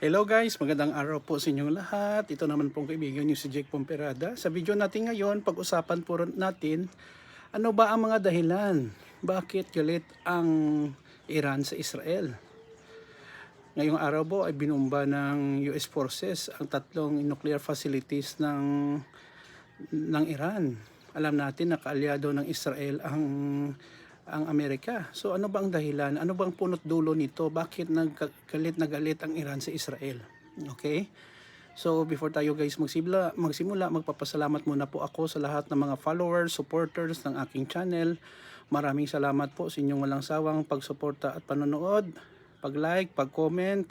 Hello guys, magandang araw po sa inyong lahat. Ito naman pong kaibigan niyo si Jake Pomperada. Sa video natin ngayon, pag-usapan po natin ano ba ang mga dahilan? Bakit galit ang Iran sa Israel? Ngayong araw po ay binumba ng US forces ang tatlong nuclear facilities ng ng Iran. Alam natin na kaalyado ng Israel ang ang Amerika. So ano ba ang dahilan? Ano bang punot dulo nito? Bakit naggalit na galit ang Iran sa Israel? Okay? So before tayo guys magsimula, magsimula, magpapasalamat muna po ako sa lahat ng mga followers, supporters ng aking channel. Maraming salamat po sa inyong walang sawang pagsuporta at panonood, pag-like, pag-comment,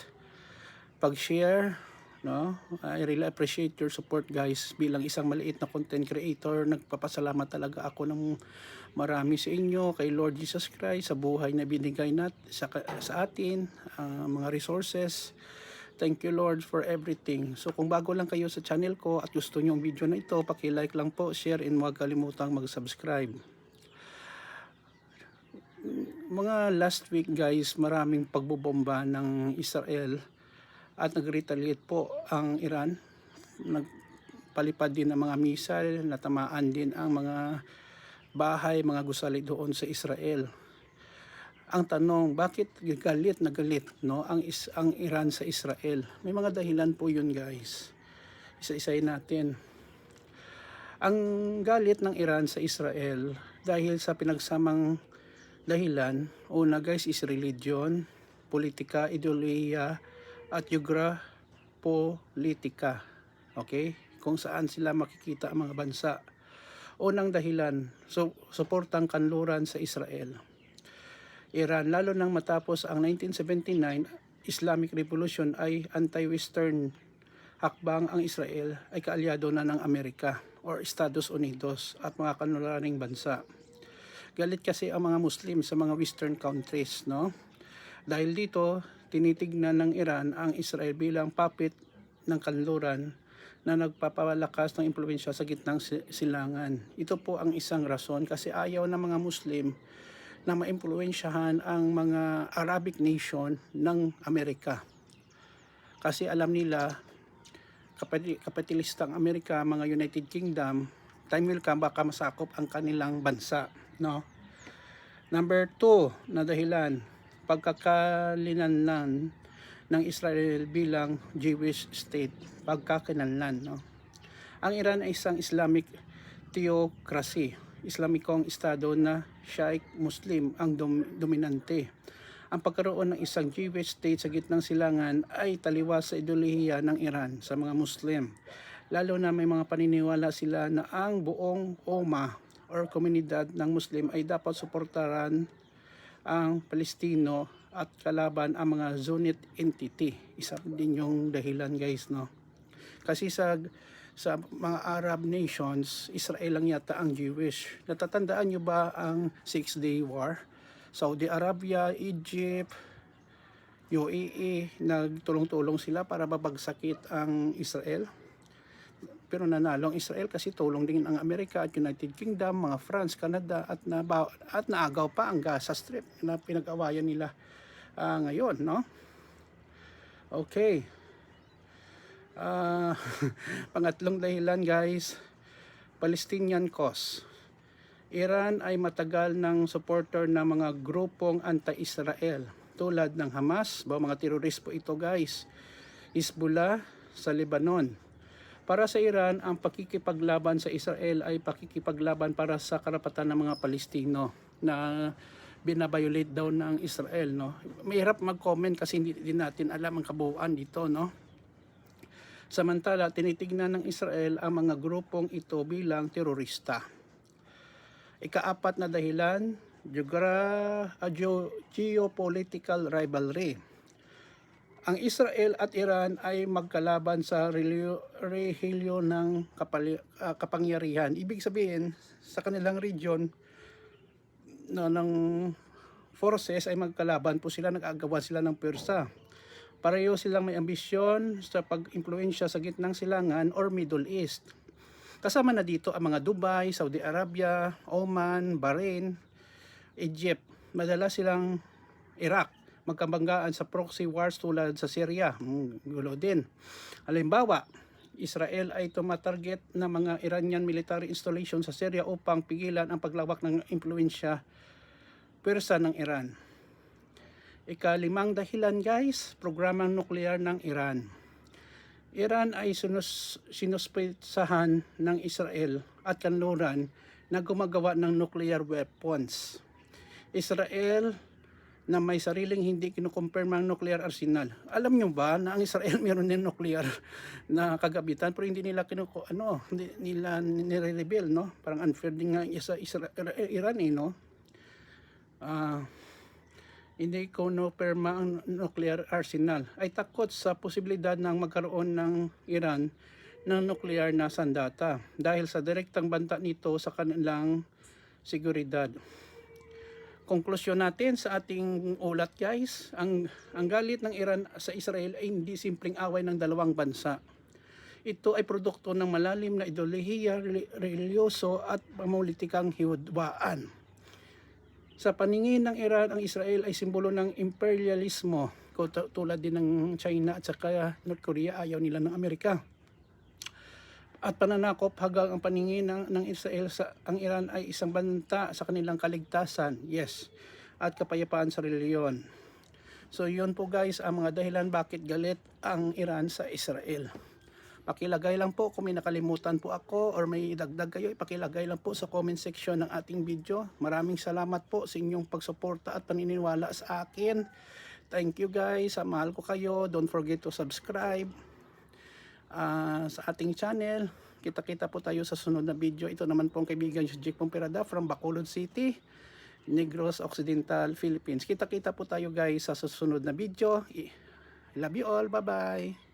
pag-share, no? I really appreciate your support guys. Bilang isang maliit na content creator, nagpapasalamat talaga ako ng marami sa inyo kay Lord Jesus Christ sa buhay na binigay nat sa, sa atin, ah, mga resources. Thank you Lord for everything. So kung bago lang kayo sa channel ko at gusto niyo ang video na ito, paki-like lang po, share and huwag kalimutang mag-subscribe. Mga last week guys, maraming pagbobomba ng Israel at nag-retaliate po ang Iran. Nagpalipad din ng mga missile, natamaan din ang mga bahay, mga gusali doon sa Israel. Ang tanong, bakit galit na galit no, ang, is, ang Iran sa Israel? May mga dahilan po yun guys. Isa-isayin natin. Ang galit ng Iran sa Israel dahil sa pinagsamang dahilan, una guys is religion, politika, ideolohiya, at geograpolitika. Okay? Kung saan sila makikita ang mga bansa. Unang dahilan, so, suportang kanluran sa Israel. Iran, lalo nang matapos ang 1979 Islamic Revolution ay anti-Western hakbang ang Israel ay kaalyado na ng Amerika or Estados Unidos at mga kanluraning bansa. Galit kasi ang mga Muslim sa mga Western countries, no? Dahil dito, tinitignan ng Iran ang Israel bilang puppet ng kanluran na nagpapalakas ng impluensya sa gitnang si- silangan. Ito po ang isang rason kasi ayaw ng mga Muslim na maimpluensyahan ang mga Arabic nation ng Amerika. Kasi alam nila, kapitalistang Amerika, mga United Kingdom, time will come baka masakop ang kanilang bansa. No? Number two na dahilan, pagkakalinanlan ng Israel bilang Jewish state, pagkakinanlan. No? Ang Iran ay isang Islamic theocracy, Islamikong estado na Shaikh Muslim ang dom- dominante. Ang pagkaroon ng isang Jewish state sa gitnang silangan ay taliwas sa ideolohiya ng Iran sa mga Muslim. Lalo na may mga paniniwala sila na ang buong Umma or komunidad ng Muslim ay dapat suportaran ang Palestino at kalaban ang mga Zionist entity. Isa din yung dahilan guys, no? Kasi sa sa mga Arab nations, Israel lang yata ang Jewish. Natatandaan nyo ba ang Six Day War? Saudi Arabia, Egypt, UAE, nagtulong-tulong sila para babagsakit ang Israel. Pero nanalo ang Israel kasi tulong din ang Amerika at United Kingdom, mga France, Canada at na at naagaw pa ang Gaza Strip na pinag-awayan nila ah, ngayon, no? Okay. Ah, pangatlong dahilan guys, Palestinian cause. Iran ay matagal ng supporter ng mga grupong anti-Israel tulad ng Hamas, ba mga terorist po ito guys. Hezbollah sa Lebanon. Para sa Iran, ang pakikipaglaban sa Israel ay pakikipaglaban para sa karapatan ng mga Palestino na binabiolate daw ng Israel. No? Mahirap mag-comment kasi hindi din natin alam ang kabuuan dito. No? Samantala, tinitignan ng Israel ang mga grupong ito bilang terorista. Ikaapat na dahilan, geogra- geo- geopolitical rivalry. Ang Israel at Iran ay magkalaban sa rehilyo ng kapali- ah, kapangyarihan. Ibig sabihin, sa kanilang region no, ng forces ay magkalaban po sila, nag-agawan sila ng pwersa. Pareho silang may ambisyon sa pag-impluensya sa gitnang silangan or Middle East. Kasama na dito ang mga Dubai, Saudi Arabia, Oman, Bahrain, Egypt. Madala silang Iraq. Magkabanggaan sa proxy wars tulad sa Syria. Mm, gulo din. Halimbawa, Israel ay tumatarget ng mga Iranian military installation sa Syria upang pigilan ang paglawak ng impluensya pwersa ng Iran. Ikalimang dahilan guys, programang nuklear ng Iran. Iran ay sinus, sinuspeitsahan ng Israel at kanluran na gumagawa ng nuclear weapons. Israel na may sariling hindi kinukumpirmang nuclear arsenal. Alam nyo ba na ang Israel meron din nuclear na kagabitan pero hindi nila kinuku ano, hindi nila nire-reveal, no? Parang unfair din nga sa Isra- Iran eh, no? Ah, hindi ko no perma ang nuclear arsenal ay takot sa posibilidad ng magkaroon ng Iran ng nuclear na sandata dahil sa direktang banta nito sa kanilang seguridad. Konklusyon natin sa ating ulat guys, ang, ang galit ng Iran sa Israel ay hindi simpleng away ng dalawang bansa. Ito ay produkto ng malalim na ideolohiya, reli- religyoso at pamulitikang hiwadwaan. Sa paningin ng Iran, ang Israel ay simbolo ng imperialismo tulad din ng China at saka North Korea ayaw nila ng Amerika. At pananakop hanggang ang paningin ng, ng Israel sa ang Iran ay isang banta sa kanilang kaligtasan, yes, at kapayapaan sa reliyon. So yun po guys ang mga dahilan bakit galit ang Iran sa Israel. Pakilagay lang po kung may nakalimutan po ako or may dagdag kayo, ipakilagay lang po sa comment section ng ating video. Maraming salamat po sa inyong pagsuporta at paniniwala sa akin. Thank you guys, mahal ko kayo. Don't forget to subscribe ah, sa ating channel. Kita-kita po tayo sa sunod na video. Ito naman po ang kaibigan si Jake Pomperada from Bacolod City, Negros Occidental, Philippines. Kita-kita po tayo guys sa susunod na video. I- Love you all. Bye-bye.